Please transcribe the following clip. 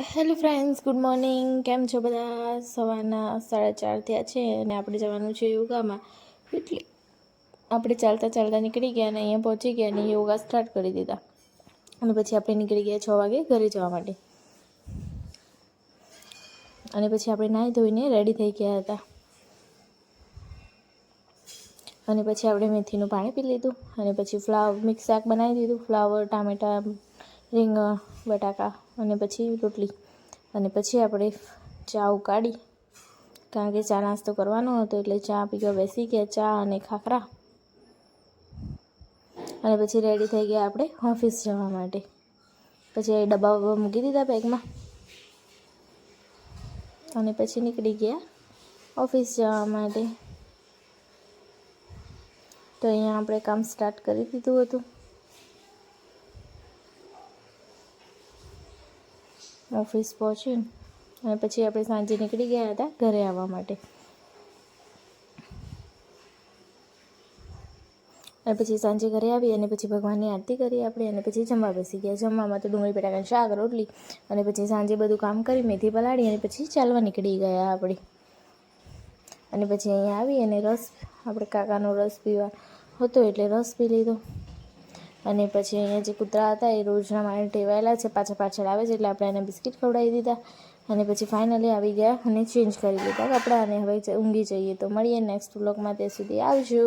Hello friends, good morning. કેમ છો બધા? સવારના સાડા ચાર થયા છે અને આપણે જવાનું છે યોગામાં. એટલે આપણે ચાલતા ચાલતા નીકળી ગયા અને અહીંયા પહોંચી ગયા અને યોગા સ્ટાર્ટ કરી દીધા. અને પછી આપણે નીકળી ગયા છ વાગે ઘરે જવા માટે. અને પછી આપણે નાહી ધોઈને રેડી થઈ ગયા હતા. અને પછી આપણે મેથીનું પાણી પી લીધું અને પછી ફ્લાવર મિક્સ શાક બનાવી દીધું. ફ્લાવર, ટામેટાં રીંગણ બટાકા અને પછી રોટલી. અને પછી આપણે ચા ઉકાળી. કારણ કે ચા નાસ્તો કરવાનો હતો એટલે ચા પીવા બેસી ગયા, ચા અને ખાખરા. અને પછી રેડી થઈ ગયા આપણે ઓફિસ જવા માટે. પછી ડબ્બા બબ્બા મૂકી દીધા બેગમાં અને પછી નીકળી ગયા ઓફિસ જવા માટે. તો અહીંયા આપણે કામ સ્ટાર્ટ કરી દીધું હતું. ઓફિસ પહોંચી અને પછી આપણે સાંજે નીકળી ગયા હતા ઘરે આવવા માટે. અને પછી સાંજે ઘરે આવી અને પછી ભગવાનની આરતી કરી આપણે અને પછી જમવા બેસી ગયા. જમવામાં તો ડુંગળી, બટાકાનું શાક, રોટલી અને પછી સાંજે બધું કામ કરી મેથી પલાળી અને પછી ચાલવા નીકળી ગયા આપણે. અને પછી અહીંયા આવી અને રસ, આપણે કાકાનો રસ પીવા હતો એટલે રસ પી લીધો. અને પછી અહીંયા જે કૂતરા હતા એ રોજના માટે ટેવાયેલા છે પાછળ પાછળ આવે છે એટલે આપણે એને બિસ્કિટ ખવડાવી દીધા. અને પછી ફાઇનલી આવી ગયા અને ચેન્જ કરી દીધા કપડાં અને હવે ઊંઘી જઈએ. તો મળીએ નેક્સ્ટ વ્લોગમાં ત્યાં સુધી આવજો.